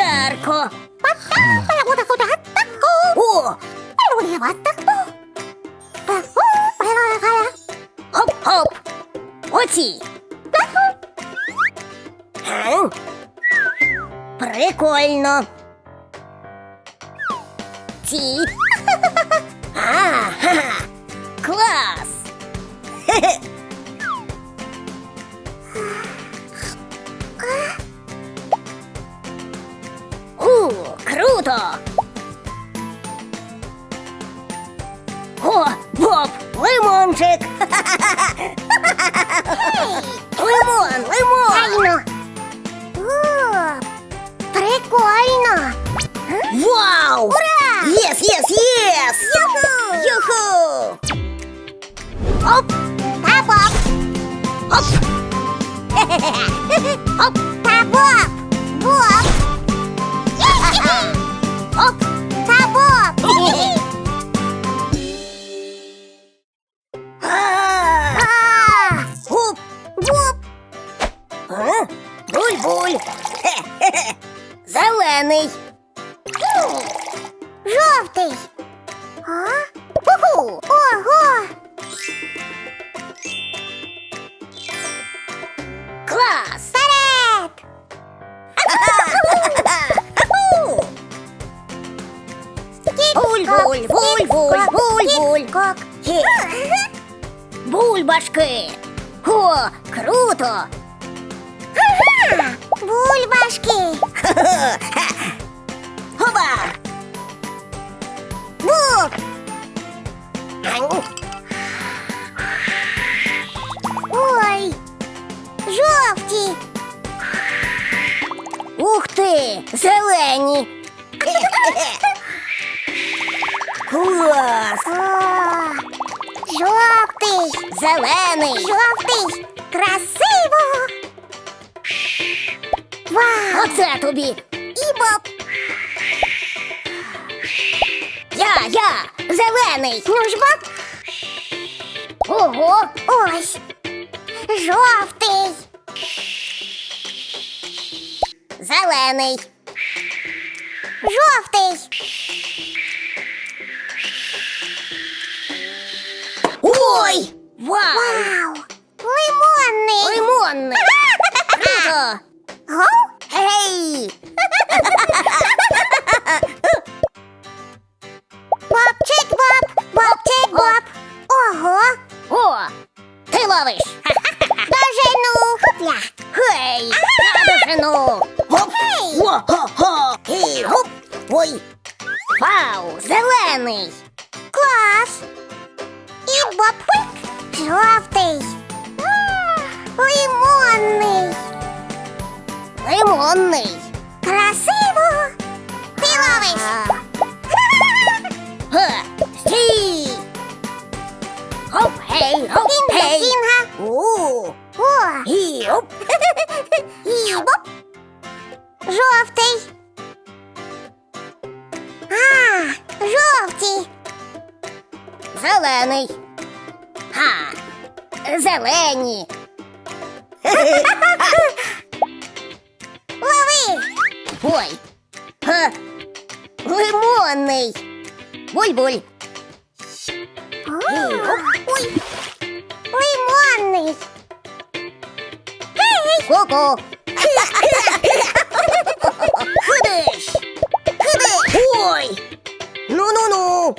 Жарко. О, хоп-хоп. Оці. Прикольно. Ці. Ага. Клас. Хе-хе. Круто. О, Боб, лимончик. Лимон, лимон. О, прикольно. Вау! Ура! Єс, єс, єс! Юху! Юху! Оп! Та боп! Оп! Оп! Та боп! Боп! Бульбашки! О, круто! Ага! Бульбашки! Хоба! Бук! Ань. Ой! Жовті! Ух ти! Зелені! Клас! Жовтий! Зелений! Жовтий! Красиво! Вау! Оце тобі! І боп! Я, я! Зелений! Ну ж боп! Ого! Ось! Жовтий! Зелений! Жовтий! Ой! Вау! Вау! Лимонний! Лимонний! Круто! Гоу! Гей! Бобчик боп! Бобчик боп! Ого! О! Ти ловиш! Дожену! Хопля! Гей! Я дожену! Гоп! Гей! Во-хо-хо! Гей, гоп! Ой! Вау! Зелений! Клас! І! Жовтий! Лимонний! Лимонний! Красиво! Ти ловиш! Стій! Гоп! Гей! Кінга, Гей! кінга! О! О! Гей! Гоп! І боп! Жовтий! А, жовті! Зелений! Ха! Зелені! Лови! Ой! Га! Лимонний! Буль-буль! Ой! Лимонний! Ходиш! Ой! Ну-ну-ну!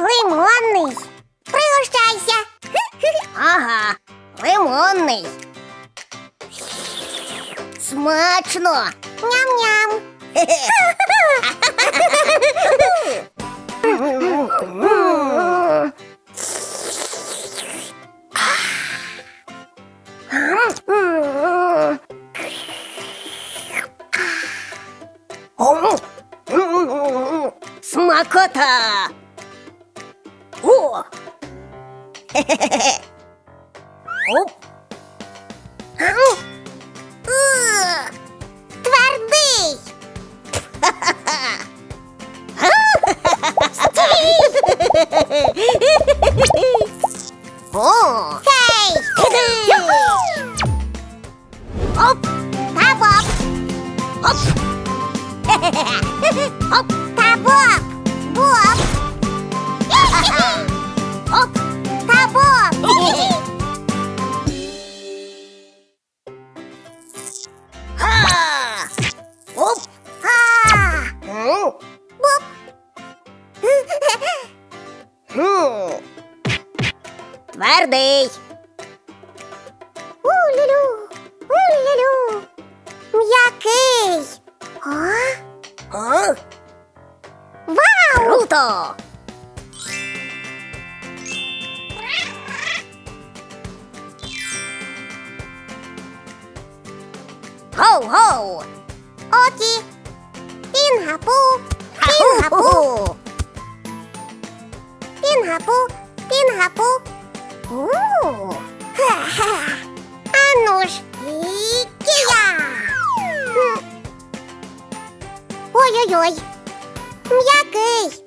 Лимонний. Пригощайся. Ага, лимонний. Смачно. Ням-ням. Смакота! Оп! Ау. Ух, Твердий. О! Хей! Юху! Оп! Та Боб! Оп! Оп! Твердий! У-лю-лю! У-лю-лю! М'який! А? О, Вау! круто! Гоу-гоу! Окі! Пінгапу! Пінгапу! Пінгапу! Пінгапу! Ой-ой-ой! М'який!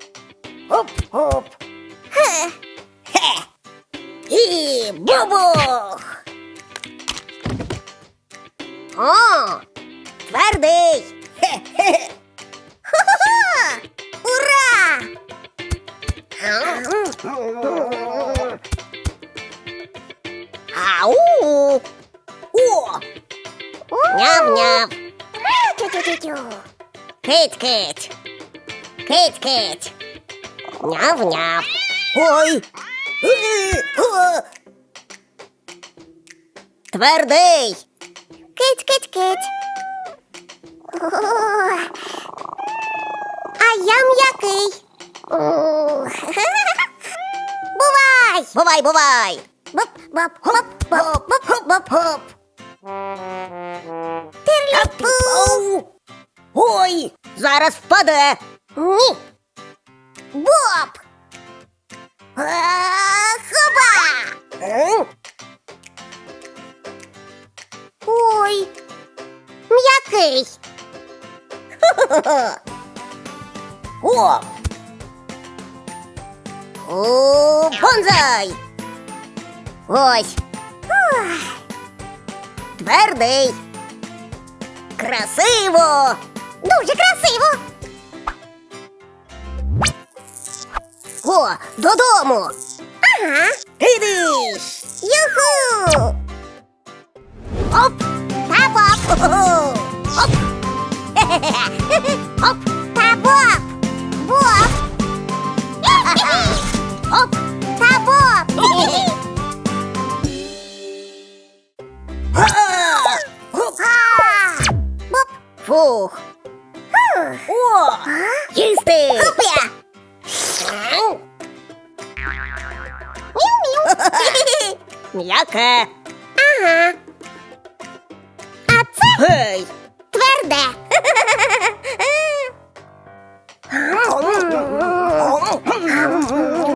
Оп-оп! Хе. Хе! І бубух! О! Твердий! Хе-хе! Ха-ха! Ура! Ау! О! Няв-няв! Тю-тю-тю-тю. Кить-кить! Кить-кить! Няв-няв! Ой! Твердий! Кить-кить-кить. А я м'який. Бувай! Бувай, бувай! Боп, боп, боп, боп, боп, боп, боп. Хоп! Тирліпу. Ой! Зараз впаде! Ні. Боп. А, Хоба. Ой. М'який. О! О, бонзай! Ось! Твердий! Красиво! О, додому! Ага. Іди! Юху. Оп! Та боп. Хо-хо! Оп! Хе-хе-хе! Оп! М'яке! Ага. А це Гей! тверде.